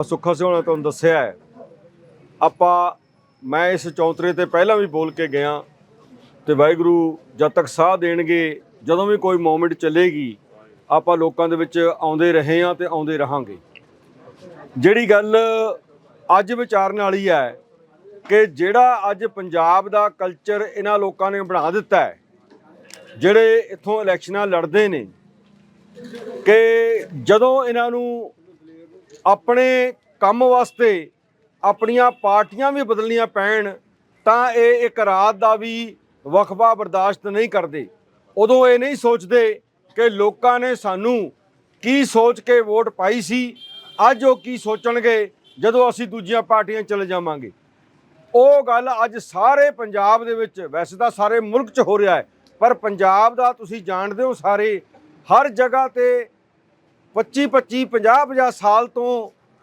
ਸੁੱਖਾ ਸਿੰਘ ਨੇ ਤੁਹਾਨੂੰ ਦੱਸਿਆ ਹੈ। ਆਪਾਂ, ਮੈਂ ਇਸ ਚੌਂਤਰੇ ਤੇ ਪਹਿਲਾਂ ਵੀ ਬੋਲ ਕੇ ਗਿਆ ਤੇ ਵਾਹਿਗੁਰੂ ਜਦ ਤੱਕ ਸਾਹ ਦੇਣਗੇ, ਜਦੋਂ ਵੀ ਕੋਈ ਮੂਮੈਂਟ ਚੱਲੇਗੀ, ਆਪਾਂ ਲੋਕਾਂ ਦੇ ਵਿੱਚ ਆਉਂਦੇ ਰਹੇ ਹਾਂ ਤੇ ਆਉਂਦੇ ਰਹਾਂਗੇ। ਜਿਹੜੀ ਗੱਲ ਅੱਜ ਵਿਚਾਰਨ ਵਾਲੀ ਹੈ ਕਿ ਜਿਹੜਾ ਅੱਜ ਪੰਜਾਬ ਦਾ ਕਲਚਰ ਇਹਨਾਂ ਲੋਕਾਂ ਨੇ ਬਣਾ ਦਿੱਤਾ ਹੈ, ਜਿਹੜੇ ਇੱਥੋਂ ਇਲੈਕਸ਼ਨਾਂ ਲੜਦੇ ਨੇ, ਕਿ ਜਦੋਂ ਇਹਨਾਂ ਨੂੰ ਆਪਣੇ ਕੰਮ ਵਾਸਤੇ ਆਪਣੀਆਂ ਪਾਰਟੀਆਂ ਵੀ ਬਦਲਣੀਆਂ ਪੈਣ, ਤਾਂ ਇਹ ਇੱਕ ਰਾਤ ਦਾ ਵੀ ਵਕਫਾ ਬਰਦਾਸ਼ਤ ਨਹੀਂ ਕਰਦੇ। ਉਦੋਂ ਇਹ ਨਹੀਂ ਸੋਚਦੇ ਕਿ ਲੋਕਾਂ ਨੇ ਸਾਨੂੰ ਕੀ ਸੋਚ ਕੇ ਵੋਟ ਪਾਈ ਸੀ, ਅੱਜ ਉਹ ਕੀ ਸੋਚਣਗੇ ਜਦੋਂ ਅਸੀਂ ਦੂਜੀਆਂ ਪਾਰਟੀਆਂ ਚਲੇ ਜਾਵਾਂਗੇ। ਉਹ ਗੱਲ ਅੱਜ ਸਾਰੇ ਪੰਜਾਬ ਦੇ ਵਿੱਚ, ਵੈਸੇ ਤਾਂ ਸਾਰੇ ਮੁਲਕ 'ਚ ਹੋ ਰਿਹਾ ਹੈ, ਪਰ ਪੰਜਾਬ ਦਾ ਤੁਸੀਂ ਜਾਣਦੇ ਹੋ ਸਾਰੇ, ਹਰ ਜਗ੍ਹਾ ਤੇ 25 25 50 50 ਸਾਲ ਤੋਂ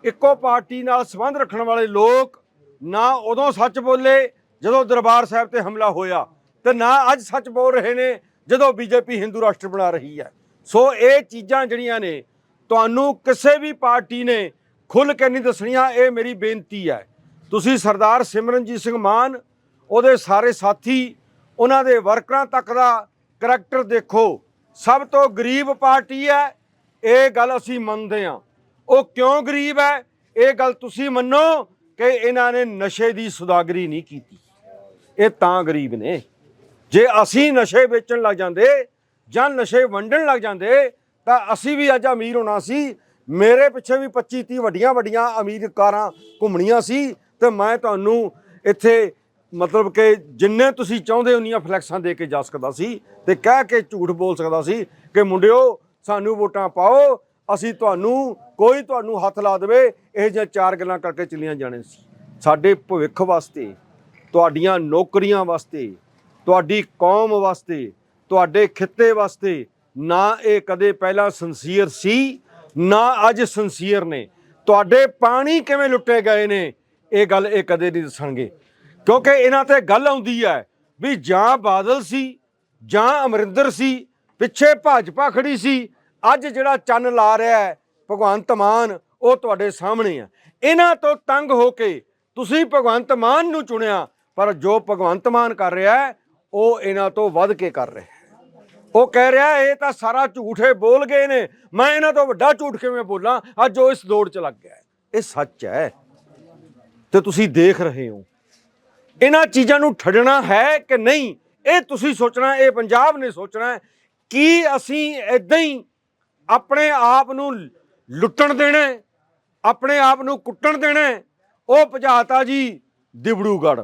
ਇੱਕੋ ਪਾਰਟੀ ਨਾਲ ਸੰਬੰਧ ਰੱਖਣ ਵਾਲੇ ਲੋਕ ਨਾ ਉਦੋਂ ਸੱਚ ਬੋਲੇ ਜਦੋਂ ਦਰਬਾਰ ਸਾਹਿਬ ਤੇ ਹਮਲਾ ਹੋਇਆ ਤੇ ਨਾ ਅੱਜ ਸੱਚ ਬੋਲ ਰਹੇ ਨੇ ਜਦੋਂ ਬੀਜੇਪੀ ਹਿੰਦੂ ਰਾਸ਼ਟਰ ਬਣਾ ਰਹੀ ਹੈ। ਸੋ ਇਹ ਚੀਜ਼ਾਂ ਜਿਹੜੀਆਂ ਨੇ, ਤੁਹਾਨੂੰ ਕਿਸੇ ਵੀ ਪਾਰਟੀ ਨੇ ਖੁੱਲ ਕੇ ਨਹੀਂ ਦੱਸਣੀਆਂ, ਇਹ ਮੇਰੀ ਬੇਨਤੀ ਹੈ। ਤੁਸੀਂ ਸਰਦਾਰ ਸਿਮਰਨਜੀਤ ਸਿੰਘ ਮਾਨ, ਉਹਦੇ ਸਾਰੇ ਸਾਥੀ, ਉਹਨਾਂ ਦੇ ਵਰਕਰਾਂ ਤੱਕ ਦਾ ਕਰੈਕਟਰ ਦੇਖੋ। ਸਭ ਤੋਂ ਗਰੀਬ ਪਾਰਟੀ ਹੈ ਇਹ ਗੱਲ ਅਸੀਂ ਮੰਨਦੇ ਹਾਂ। ਉਹ ਕਿਉਂ ਗਰੀਬ ਹੈ? ਇਹ ਗੱਲ ਤੁਸੀਂ ਮੰਨੋ ਕਿ ਇਹਨਾਂ ਨੇ ਨਸ਼ੇ ਦੀ ਸੁਦਾਗਰੀ ਨਹੀਂ ਕੀਤੀ। ਇਹ ਤਾਂ ਗਰੀਬ ਨੇ। ਜੇ ਅਸੀਂ ਨਸ਼ੇ ਵੇਚਣ ਲੱਗ ਜਾਂਦੇ ਜਾਂ ਨਸ਼ੇ ਵੰਡਣ ਲੱਗ ਜਾਂਦੇ, ਤਾਂ ਅਸੀਂ ਵੀ ਅੱਜ ਅਮੀਰ ਹੋਣਾ ਸੀ। ਮੇਰੇ ਪਿੱਛੇ ਵੀ 25 30 ਵੱਡੀਆਂ ਵੱਡੀਆਂ ਅਮੀਰ ਕਾਰਾਂ ਘੁੰਮਣੀਆਂ ਸੀ ਤੇ ਮੈਂ ਤੁਹਾਨੂੰ ਇੱਥੇ ਮਤਲਬ ਕਿ ਜਿੰਨੇ ਤੁਸੀਂ ਚਾਹੁੰਦੇ ਉਨੀਆਂ ਫਲੈਕਸਾਂ ਦੇ ਕੇ ਜਾ ਸਕਦਾ ਸੀ ਤੇ ਕਹਿ ਕੇ ਝੂਠ ਬੋਲ ਸਕਦਾ ਸੀ ਕਿ ਮੁੰਡਿਓ ਸਾਨੂੰ ਵੋਟਾਂ ਪਾਓ, ਅਸੀਂ ਤੁਹਾਨੂੰ, ਕੋਈ ਤੁਹਾਨੂੰ ਹੱਥ ਲਾ ਦੇਵੇ, ਇਹ ਜਿਹੀਆਂ ਚਾਰ ਗੱਲਾਂ ਕਰਕੇ ਚੱਲੀਆਂ ਜਾਣੇ ਸੀ। ਸਾਡੇ ਭਵਿੱਖ ਵਾਸਤੇ, ਤੁਹਾਡੀਆਂ ਨੌਕਰੀਆਂ ਵਾਸਤੇ, ਤੁਹਾਡੀ ਕੌਮ ਵਾਸਤੇ, ਤੁਹਾਡੇ ਖਿੱਤੇ ਵਾਸਤੇ ਨਾ ਇਹ ਕਦੇ ਪਹਿਲਾਂ ਸੰਸੀਅਰ ਸੀ, ਨਾ ਅੱਜ ਸੰਸੀਅਰ ਨੇ। ਤੁਹਾਡੇ ਪਾਣੀ ਕਿਵੇਂ ਲੁੱਟੇ ਗਏ ਨੇ, ਇਹ ਗੱਲ ਇਹ ਕਦੇ ਨਹੀਂ ਦੱਸਣਗੇ। ਕਿਉਂਕਿ ਇਹਨਾਂ ਤੇ ਗੱਲ ਆਉਂਦੀ ਹੈ ਵੀ ਜਾਂ ਬਾਦਲ ਸੀ, ਜਾਂ ਅਮਰਿੰਦਰ ਸੀ, ਪਿੱਛੇ ਭਾਜਪਾ ਖੜੀ ਸੀ ਅੱਜ ਜਿਹੜਾ ਚੰਨ ਲਾ ਰਿਹਾ ਹੈ, ਭਗਵੰਤ ਮਾਨ, ਉਹ ਤੁਹਾਡੇ ਸਾਹਮਣੇ ਆ। ਇਹਨਾਂ ਤੋਂ ਤੰਗ ਹੋ ਕੇ ਤੁਸੀਂ ਭਗਵੰਤ ਮਾਨ ਨੂੰ ਚੁਣਿਆ, ਪਰ ਜੋ ਭਗਵੰਤ ਮਾਨ ਕਰ ਰਿਹਾ ਹੈ, ਉਹ ਇਹਨਾਂ ਤੋਂ ਵੱਧ ਕੇ ਕਰ ਰਿਹਾ ਹੈ। ਉਹ ਕਹਿ ਰਿਹਾ, ਇਹ ਤਾਂ ਸਾਰਾ ਝੂਠੇ ਬੋਲ ਗਏ ਨੇ। ਮੈਂ ਇਹਨਾਂ ਤੋਂ ਵੱਡਾ ਝੂਠ ਕਿਵੇਂ ਬੋਲਾਂ? ਅੱਜ ਉਹ ਇਸ ਦੌੜ 'ਚ ਲੱਗ ਗਿਆ ਇਹ ਸੱਚ ਹੈ। ਤੇ ਤੁਸੀਂ ਦੇਖ ਰਹੇ ਹੋ। ਇਹਨਾਂ ਚੀਜ਼ਾਂ ਨੂੰ ਠੱਡਣਾ ਹੈ ਕਿ ਨਹੀਂ? ਇਹ ਤੁਸੀਂ ਸੋਚਣਾ, ਇਹ ਪੰਜਾਬ ਨੇ ਸੋਚਣਾ ਕੀ ਅਸੀਂ ਇਦਾਂ ਹੀ ਆਪਣੇ ਆਪ ਨੂੰ ਲੁੱਟਣ ਦੇਣਾ, ਆਪਣੇ ਆਪ ਨੂੰ ਕੁੱਟਣ ਦੇਣਾ ਹੈ? ਉਹ ਭਜਾਤਾ ਜੀ ਦਿਬੜੂਗੜ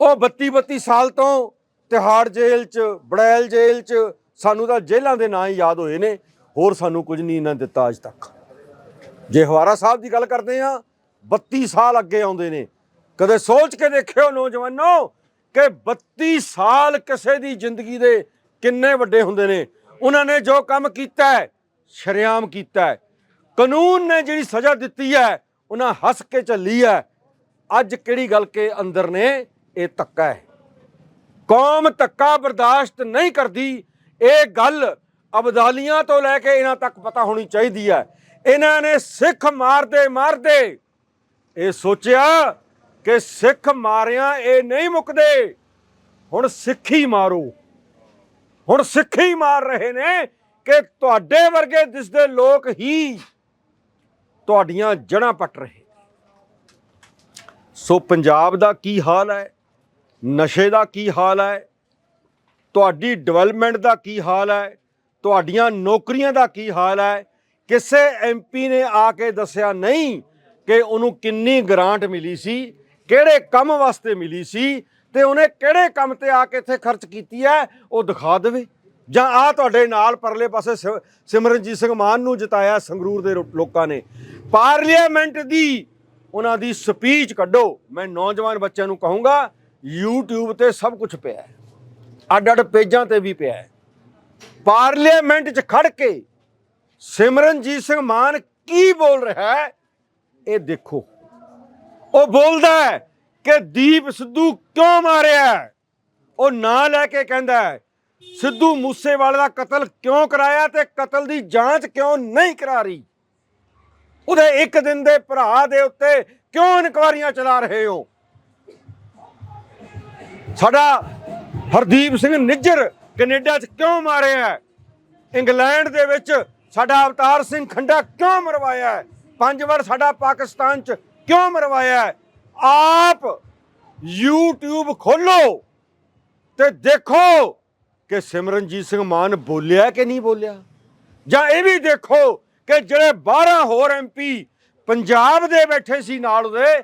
ਉਹ 32 32 ਸਾਲ ਤੋਂ ਤਿਹਾੜ ਜੇਲ੍ਹ 'ਚ, ਬੜੈਲ ਜੇਲ੍ਹ 'ਚ, ਸਾਨੂੰ ਤਾਂ ਜੇਲ੍ਹਾਂ ਦੇ ਨਾਂ ਹੀ ਯਾਦ ਹੋਏ ਨੇ, ਹੋਰ ਸਾਨੂੰ ਕੁਝ ਨਹੀਂ ਇਹਨਾਂ ਦਿੱਤਾ ਅੱਜ ਤੱਕ। ਜੇ ਹਵਾਰਾ ਸਾਹਿਬ ਦੀ ਗੱਲ ਕਰਦੇ ਆ 32 ਸਾਲ ਅੱਗੇ ਆਉਂਦੇ ਨੇ। ਕਦੇ ਸੋਚ ਕੇ ਦੇਖਿਓ ਨੌਜਵਾਨੋ, ਕਿ 32 ਸਾਲ ਕਿਸੇ ਦੀ ਜ਼ਿੰਦਗੀ ਦੇ ਕਿੰਨੇ ਵੱਡੇ ਹੁੰਦੇ ਨੇ। ਉਹਨਾਂ ਨੇ ਜੋ ਕੰਮ ਕੀਤਾ ਹੈ ਸ਼ਰੇਆਮ ਕੀਤਾ ਹੈ। ਕਾਨੂੰਨ ਨੇ ਜਿਹੜੀ ਸਜ਼ਾ ਦਿੱਤੀ ਹੈ, ਉਹਨਾਂ ਹੱਸ ਕੇ ਚੱਲੀ ਹੈ। ਅੱਜ ਕਿਹੜੀ ਗੱਲ ਕੇ ਅੰਦਰ ਨੇ? ਇਹ ਧੱਕਾ ਹੈ। ਕੌਮ ਧੱਕਾ ਬਰਦਾਸ਼ਤ ਨਹੀਂ ਕਰਦੀ। ਇਹ ਗੱਲ ਅਬਦਾਲੀਆਂ ਤੋਂ ਲੈ ਕੇ ਇਹਨਾਂ ਤੱਕ ਪਤਾ ਹੋਣੀ ਚਾਹੀਦੀ ਹੈ। ਇਹਨਾਂ ਨੇ ਸਿੱਖ ਮਾਰਦੇ ਮਾਰਦੇ ਇਹ ਸੋਚਿਆ ਕਿ ਸਿੱਖ ਮਾਰਿਆ ਇਹ ਨਹੀਂ ਮੁੱਕਦੇ। ਹੁਣ ਸਿੱਖੀ ਮਾਰੋ। ਹੁਣ ਸਿੱਖੀ ਮਾਰ ਰਹੇ ਨੇ। ਕਿ ਤੁਹਾਡੇ ਵਰਗੇ ਦਿਸਦੇ ਲੋਕ ਹੀ ਤੁਹਾਡੀਆਂ ਜੜਾਂ ਪੱਟ ਰਹੇ ਸੋ ਪੰਜਾਬ ਦਾ ਕੀ ਹਾਲ ਹੈ? ਨਸ਼ੇ ਦਾ ਕੀ ਹਾਲ ਹੈ? ਤੁਹਾਡੀ ਡਿਵੈਲਪਮੈਂਟ ਦਾ ਕੀ ਹਾਲ ਹੈ? ਤੁਹਾਡੀਆਂ ਨੌਕਰੀਆਂ ਦਾ ਕੀ ਹਾਲ ਹੈ? ਕਿਸੇ ਐਮਪੀ ਨੇ ਆ ਕੇ ਦੱਸਿਆ ਨਹੀਂ ਕਿ ਉਹਨੂੰ ਕਿੰਨੀ ਗ੍ਰਾਂਟ ਮਿਲੀ ਸੀ, ਕਿਹੜੇ ਕੰਮ ਵਾਸਤੇ ਮਿਲੀ ਸੀ ਤੇ ਉਹਨੇ ਕਿਹੜੇ ਕੰਮ ਤੇ ਆ ਕੇ ਇੱਥੇ ਖਰਚ ਕੀਤੀ ਹੈ? ਉਹ ਦਿਖਾ ਦੇਵੇ। ਜਾਂ ਆ ਤੁਹਾਡੇ ਨਾਲ ਪਰਲੇ ਪਾਸੇ ਸਿ- ਸਿਮਰਨਜੀਤ ਸਿੰਘ ਮਾਨ ਨੂੰ ਜਿਤਾਇਆ ਸੰਗਰੂਰ ਦੇ ਰੋ- ਲੋਕਾਂ ਨੇ। ਪਾਰਲੀਮੈਂਟ ਦੀ ਉਹਨਾਂ ਦੀ ਸਪੀਚ ਕੱਢੋ। ਮੈਂ ਨੌਜਵਾਨ ਬੱਚਿਆਂ ਨੂੰ ਕਹੂੰਗਾ, YouTube ਤੇ ਸਭ ਕੁਝ ਪਿਆ ਹੈ। ਅੱਡ ਅੱਡ ਪੇਜਾਂ ਤੇ ਵੀ ਪਿਆ ਹੈ। ਪਾਰਲੀਮੈਂਟ 'ਚ ਖੜ ਕੇ ਸਿਮਰਨਜੀਤ ਸਿੰਘ ਮਾਨ ਕੀ ਬੋਲ ਰਿਹਾ ਹੈ, ਇਹ ਦੇਖੋ। ਉਹ ਬੋਲਦਾ ਹੈ ਕਿ ਦੀਪ ਸਿੱਧੂ ਕਿਉਂ ਮਾਰਿਆ ਉਹ ਨਾਂ ਲੈ ਕੇ ਕਹਿੰਦਾ ਹੈ ਸਿੱਧੂ ਮੂਸੇਵਾਲੇ ਦਾ ਕਤਲ ਕਿਉਂ ਕਰਾਇਆ ਤੇ ਕਤਲ ਦੀ ਜਾਂਚ ਕਿਉਂ ਨਹੀਂ ਕਰਾ ਰਹੀ ਉਹਦੇ ਇੱਕ ਦਿਨ ਦੇ ਭਰਾ ਦੇ ਉੱਤੇ ਕਿਉਂ ਇਨਕੁਆਰੀਆਂ ਚਲਾ ਰਹੇ ਹੋ ਸਾਡਾ ਹਰਦੀਪ ਸਿੰਘ ਨਿੱਜਰ ਕੈਨੇਡਾ 'ਚ ਕਿਉਂ ਮਾਰਿਆ ਹੈ? ਇੰਗਲੈਂਡ ਦੇ ਵਿੱਚ ਸਾਡਾ ਅਵਤਾਰ ਸਿੰਘ ਖੰਡਾ ਕਿਉਂ ਮਰਵਾਇਆ ਹੈ? ਪੰਜ ਵਾਰ ਸਾਡਾ ਪਾਕਿਸਤਾਨ 'ਚ ਕਿਉਂ ਮਰਵਾਇਆ ਹੈ? ਆਪ YouTube ਖੋਲੋ ਤੇ ਦੇਖੋ ਕਿ ਸਿਮਰਨਜੀਤ ਸਿੰਘ ਮਾਨ ਬੋਲਿਆ ਕਿ ਨਹੀਂ ਬੋਲਿਆ? ਜਾਂ ਇਹ ਵੀ ਦੇਖੋ ਕਿ ਜਿਹੜੇ 12 ਹੋਰ ਐਮਪੀ ਪੰਜਾਬ ਦੇ ਬੈਠੇ ਸੀ ਨਾਲ ਉਹਦੇ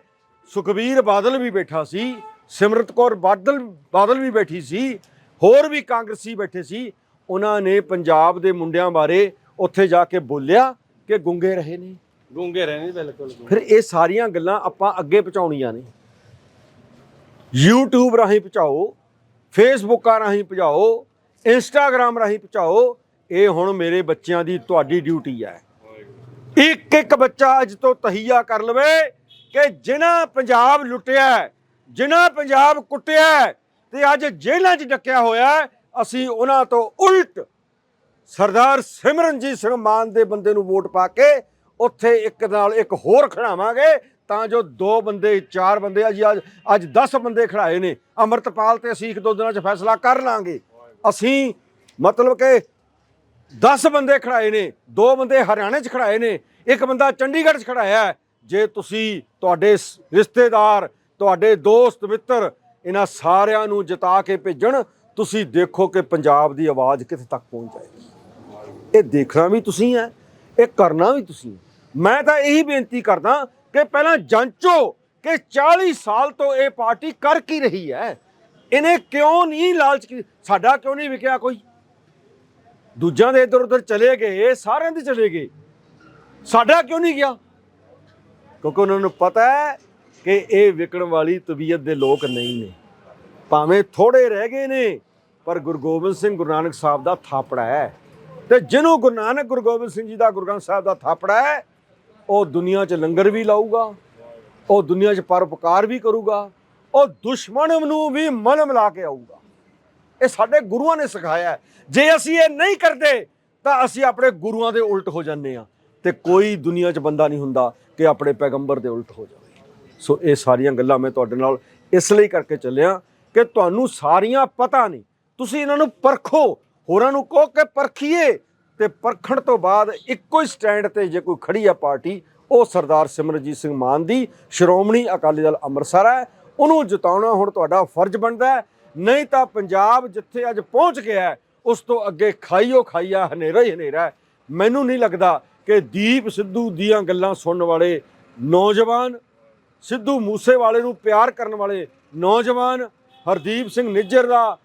ਸੁਖਬੀਰ ਬਾਦਲ ਵੀ ਬੈਠਾ ਸੀ ਸਿਮਰਤ ਕੌਰ ਬਾਦਲ ਬਾਦਲ ਵੀ ਬੈਠੀ ਸੀ ਹੋਰ ਵੀ ਕਾਂਗਰਸੀ ਬੈਠੇ ਸੀ ਉਹਨਾਂ ਨੇ ਪੰਜਾਬ ਦੇ ਮੁੰਡਿਆਂ ਬਾਰੇ ਉੱਥੇ ਜਾ ਕੇ ਬੋਲਿਆ ਕਿ ਗੁੰਗੇ ਰਹੇ ਨੇ। ਗੂੰਗੇ ਰਹੇ ਨੇ ਬਿਲਕੁਲ ਫਿਰ ਇਹ ਸਾਰੀਆਂ ਗੱਲਾਂ ਆਪਾਂ ਅੱਗੇ ਪਹੁੰਚਾਉਣੀਆਂ ਨੇ। YouTube ਰਾਹੀਂ ਪਹੁੰਚਾਓ ਫੇਸਬੁੱਕਾਂ ਰਾਹੀਂ ਪਹੁੰਚਾਓ ਇੰਸਟਾਗ੍ਰam ਰਾਹੀਂ ਪਹੁੰਚਾਓ ਇਹ ਹੁਣ ਮੇਰੇ ਬੱਚਿਆਂ ਦੀ ਤੁਹਾਡੀ ਡਿਊਟੀ ਹੈ। ਇੱਕ ਇੱਕ ਬੱਚਾ ਅੱਜ ਤੋਂ ਤਹੀਆ ਕਰ ਲਵੇ ਕਿ ਜਿਨ੍ਹਾਂ ਪੰਜਾਬ ਲੁੱਟਿਆ ਜਿਨ੍ਹਾਂ ਪੰਜਾਬ ਕੁੱਟਿਆ ਹੈ, ਤੇ ਅੱਜ ਜੇਲ੍ਹਾਂ 'ਚ ਡੱਕਿਆ ਹੋਇਆ ਅਸੀਂ ਉਹਨਾਂ ਤੋਂ ਉਲਟ ਸਰਦਾਰ ਸਿਮਰਨਜੀਤ ਸਿੰਘ ਮਾਨ ਦੇ ਬੰਦੇ ਨੂੰ ਵੋਟ ਪਾ ਕੇ ਉੱਥੇ ਇੱਕ ਨਾਲ ਇੱਕ ਹੋਰ ਖੜਾਵਾਂਗੇ ਤਾਂ ਜੋ ਦੋ ਬੰਦੇ ਚਾਰ ਬੰਦੇ ਅੱਜ ਅੱਜ ਅੱਜ 10 ਬੰਦੇ ਖੜਾਏ ਨੇ। ਅਮਰਤਪਾਲ ਤੇ ਅਸੀਂ ਇੱਕ ਦੋ ਦਿਨਾਂ 'ਚ ਫੈਸਲਾ ਕਰ ਲਾਂਗੇ। ਅਸੀਂ ਮਤਲਬ ਕਿ 10 ਬੰਦੇ ਖੜਾਏ ਨੇ, ਦੋ ਬੰਦੇ ਹਰਿਆਣੇ 'ਚ ਖੜਾਏ ਨੇ, ਇੱਕ ਬੰਦਾ ਚੰਡੀਗੜ੍ਹ 'ਚ ਖੜਾਇਆ ਜੇ ਤੁਸੀਂ ਤੁਹਾਡੇ ਸ- ਰਿਸ਼ਤੇਦਾਰ, ਤੁਹਾਡੇ ਦੋਸਤ, ਮਿੱਤਰ ਇਹਨਾਂ ਸਾਰਿਆਂ ਨੂੰ ਜਿਤਾ ਕੇ ਭੇਜਣ, ਤੁਸੀਂ ਦੇਖੋ ਕਿ ਪੰਜਾਬ ਦੀ ਆਵਾਜ਼ ਕਿੱਥੇ ਤੱਕ ਪਹੁੰਚ ਜਾਏਗੀ। ਇਹ ਦੇਖਣਾ ਵੀ ਤੁਸੀਂ ਹੈ, ਇਹ ਕਰਨਾ ਵੀ ਤੁਸੀਂ ਮੈਂ ਤਾਂ ਇਹੀ ਬੇਨਤੀ ਕਰਦਾ ਕਿ ਪਹਿਲਾਂ ਜਾਂਚੋ ਕਿ 40 ਸਾਲ ਤੋਂ ਇਹ ਪਾਰਟੀ ਕਰ ਕੀ ਰਹੀ ਹੈ। ਇਹਨੇ ਕਿਉਂ ਨਹੀਂ ਲਾਲਚ ਕੀ ਸਾਡਾ ਕਿਉਂ ਨਹੀਂ ਵਿਕਿਆ ਕੋਈ? ਦੂਜਿਆਂ ਦੇ ਇੱਧਰ ਉੱਧਰ ਚਲੇ ਗਏ, ਸਾਰਿਆਂ ਦੇ ਚਲੇ ਗਏ। ਸਾਡਾ ਕਿਉਂ ਨਹੀਂ ਗਿਆ? ਕਿਉਂਕਿ ਉਹਨਾਂ ਨੂੰ ਪਤਾ ਹੈ ਕਿ ਇਹ ਵਿਕਣ ਵਾਲੀ ਤਬੀਅਤ ਦੇ ਲੋਕ ਨਹੀਂ ਨੇ। ਭਾਵੇਂ ਥੋੜੇ ਰਹਿ ਗਏ ਨੇ, ਪਰ ਗੁਰੂ ਗੋਬਿੰਦ ਸਿੰਘ ਗੁਰੂ ਨਾਨਕ ਸਾਹਿਬ ਦਾ ਥਾਪੜਾ ਹੈ। ਤੇ ਜਿਹਨੂੰ ਗੁਰੂ ਨਾਨਕ ਗੁਰੂ ਗੋਬਿੰਦ ਸਿੰਘ ਜੀ ਦਾ ਗੁਰੂ ਗ੍ਰੰਥ ਸਾਹਿਬ ਦਾ ਥਾਪੜਾ ਹੈ, ਉਹ ਦੁਨੀਆ 'ਚ ਲੰਗਰ ਵੀ ਲਾਊਗਾ, ਉਹ ਦੁਨੀਆ 'ਚ ਪਰਉਪਕਾਰ ਵੀ ਕਰੂਗਾ ਉਹ ਦੁਸ਼ਮਣ ਨੂੰ ਵੀ ਮਨ ਮਿਲਾ ਕੇ ਆਊਗਾ। ਇਹ ਸਾਡੇ ਗੁਰੂਆਂ ਨੇ ਸਿਖਾਇਆ ਜੇ ਅਸੀਂ ਇਹ ਨਹੀਂ ਕਰਦੇ, ਤਾਂ ਅਸੀਂ ਆਪਣੇ ਗੁਰੂਆਂ ਦੇ ਉਲਟ ਹੋ ਜਾਂਦੇ ਆ ਤੇ ਕੋਈ ਦੁਨੀਆ 'ਚ ਬੰਦਾ ਨਹੀਂ ਹੁੰਦਾ ਕਿ ਆਪਣੇ ਪੈਗੰਬਰ ਦੇ ਉਲਟ ਹੋ ਜਾਵੇ। ਸੋ ਇਹ ਸਾਰੀਆਂ ਗੱਲਾਂ ਮੈਂ ਤੁਹਾਡੇ ਨਾਲ ਇਸ ਲਈ ਕਰਕੇ ਚੱਲਿਆ ਕਿ ਤੁਹਾਨੂੰ ਸਾਰੀਆਂ ਪਤਾ ਨਹੀਂ ਤੁਸੀਂ ਇਹਨਾਂ ਨੂੰ ਪਰਖੋ, ਹੋਰਾਂ ਨੂੰ ਕਹੋ ਕਿ ਪਰਖੀਏ ਤੇ ਪਰਖਣ ਤੋਂ ਬਾਅਦ ਇੱਕੋ ਹੀ ਸਟੈਂਡ ਤੇ ਜੇ ਕੋਈ ਖੜੀ ਆ ਪਾਰਟੀ, ਉਹ ਸਰਦਾਰ ਸਿਮਰਜੀਤ ਸਿੰਘ ਮਾਨ ਦੀ, ਸ਼੍ਰੋਮਣੀ ਅਕਾਲੀ ਦਲ ਅੰਮ੍ਰਿਤਸਰ ਹੈ। ਉਹਨੂੰ ਜਿਤਾਉਣਾ ਹੁਣ ਤੁਹਾਡਾ ਫਰਜ਼ ਬਣਦਾ ਹੈ। ਨਹੀਂ ਤਾਂ ਪੰਜਾਬ ਜਿੱਥੇ ਅੱਜ ਪਹੁੰਚ ਗਿਆ ਉਸ ਤੋਂ ਅੱਗੇ ਖਾਈਓ ਖਾਈਆ ਹਨੇਰਾ ਹੀ ਹਨੇਰਾ ਮੈਨੂੰ ਨਹੀਂ ਲੱਗਦਾ ਕਿ ਦੀਪ ਸਿੱਧੂ ਦੀਆਂ ਗੱਲਾਂ ਸੁਣਨ ਵਾਲੇ ਨੌਜਵਾਨ, ਸਿੱਧੂ ਮੂਸੇਵਾਲੇ ਨੂੰ ਪਿਆਰ ਕਰਨ ਵਾਲੇ ਨੌਜਵਾਨ, ਹਰਦੀਪ ਸਿੰਘ ਨਿੱਜਰ ਦਾ,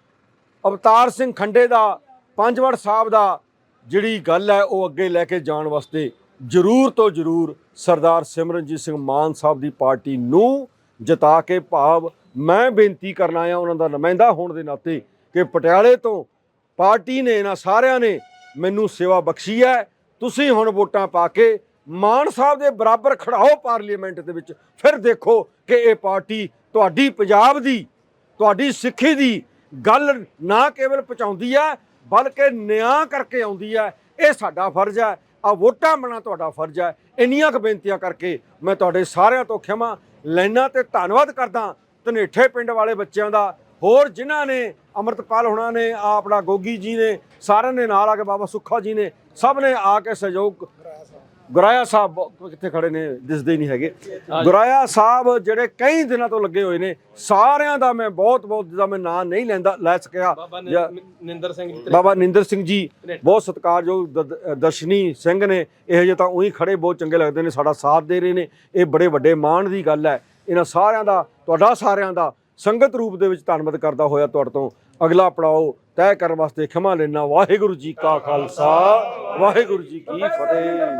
ਅਵਤਾਰ ਸਿੰਘ ਖੰਡੇ ਦਾ, ਪੰਜਵੜ ਸਾਹਿਬ ਦਾ ਜਿਹੜੀ ਗੱਲ ਹੈ, ਉਹ ਅੱਗੇ ਲੈ ਕੇ ਜਾਣ ਵਾਸਤੇ ਜ਼ਰੂਰ ਤੋਂ ਜ਼ਰੂਰ ਸਰਦਾਰ ਸਿਮਰਨਜੀਤ ਸਿੰਘ ਮਾਨ ਸਾਹਿਬ ਦੀ ਪਾਰਟੀ ਨੂੰ ਜਿਤਾ ਕੇ ਭਾਵ ਮੈਂ ਬੇਨਤੀ ਕਰਨਾ ਆ ਉਹਨਾਂ ਦਾ ਨੁਮਾਇੰਦਾ ਹੋਣ ਦੇ ਨਾਤੇ ਕਿ ਪਟਿਆਲੇ ਤੋਂ ਪਾਰਟੀ ਨੇ ਇਹਨਾਂ ਸਾਰਿਆਂ ਨੇ ਮੈਨੂੰ ਸੇਵਾ ਬਖਸ਼ੀ ਹੈ। ਤੁਸੀਂ ਹੁਣ ਵੋਟਾਂ ਪਾ ਕੇ ਮਾਨ ਸਾਹਿਬ ਦੇ ਬਰਾਬਰ ਖੜਾਓ ਪਾਰਲੀਮੈਂਟ ਦੇ ਵਿੱਚ। ਫਿਰ ਦੇਖੋ ਕਿ ਇਹ ਪਾਰਟੀ ਤੁਹਾਡੀ ਪੰਜਾਬ ਦੀ, ਤੁਹਾਡੀ ਸਿੱਖੀ ਦੀ ਗੱਲ ਨਾ ਕੇਵਲ ਪਹੁੰਚਾਉਂਦੀ ਹੈ, ਬਲਕਿ ਨਿਆਂ ਕਰਕੇ ਆਉਂਦੀ ਹੈ। ਇਹ ਸਾਡਾ ਫਰਜ਼ ਹੈ। ਆ ਵੋਟਾਂ ਬਣਾ ਤੁਹਾਡਾ ਫਰਜ਼ ਹੈ। ਇੰਨੀਆਂ ਕੁ ਬੇਨਤੀਆਂ ਕਰਕੇ ਮੈਂ ਤੁਹਾਡੇ ਸਾਰਿਆਂ ਤੋਂ ਖਿਮਾ ਲੈਣਾ ਤੇ ਧੰਨਵਾਦ ਕਰਦਾ ਧਨੇਠੇ ਪਿੰਡ ਵਾਲੇ ਬੱਚਿਆਂ ਦਾ। ਹੋਰ ਜਿਨ੍ਹਾਂ ਨੇ ਅਮਰਤਪਾਲ ਹੁਣਾਂ ਨੇ ਆਪਣਾ ਗੋਗੀ ਜੀ ਨੇ, ਸਾਰਿਆਂ ਨੇ ਨਾਲ ਆ ਕੇ ਬਾਬਾ ਸੁੱਖਾ ਜੀ ਨੇ, ਸਭ ਨੇ ਆ ਕੇ ਸਹਿਯੋਗ ਗੁਰਾਇਆ ਸਾਹਿਬ ਬਹੁਤ- ਕਿੱਥੇ ਖੜੇ ਨੇ ਦਿਸਦੇ ਹੀ ਨਹੀਂ ਹੈਗੇ। ਗੁਰਾਇਆ ਸਾਹਿਬ ਜਿਹੜੇ ਕਈ ਦਿਨਾਂ ਤੋਂ ਲੱਗੇ ਹੋਏ ਨੇ ਸਾਰਿਆਂ ਦਾ ਮੈਂ ਬਹੁਤ ਬਹੁਤ ਜਿਹਦਾ ਮੈਂ ਨਾਂ ਨਹੀਂ ਲੈਂਦਾ ਲੈ ਸਕਿਆ ਜਾਂ- ਨਿੰਦਰ ਸਿੰਘ ਜੀ ਬਾਬਾ ਨਿੰਦਰ ਸਿੰਘ ਜੀ ਬਹੁਤ ਸਤਿਕਾਰਯੋਗ ਦਰਸ਼ਨੀ ਸਿੰਘ ਨੇ ਇਹੋ ਜਿਹੇ ਤਾਂ ਉਹੀ ਖੜੇ ਬਹੁਤ ਚੰਗੇ ਲੱਗਦੇ ਨੇ ਸਾਡਾ ਸਾਥ ਦੇ ਰਹੇ ਨੇ ਇਹ ਬੜੇ ਵੱਡੇ ਮਾਣ ਦੀ ਗੱਲ ਹੈ। ਇਹਨਾਂ ਸਾਰਿਆਂ ਦਾ ਤੁਹਾਡਾ ਸਾਰਿਆਂ ਦਾ ਸੰਗਤ ਰੂਪ ਦੇ ਵਿੱਚ ਧੰਨਵਾਦ ਕਰਦਾ ਹੋਇਆ ਤੁਹਾਡੇ ਤੋਂ। ਅਗਲਾ ਪੜਾਓ ਤੈਅ ਕਰਨ ਵਾਸਤੇ ਖਿਮਾ ਲੈਣਾ ਵਾਹਿਗੁਰੂ ਜੀ ਕਾ ਖਾਲਸਾ ਵਾਹਿਗੁਰੂ ਜੀ ਕੀ ਫਤਿਹ।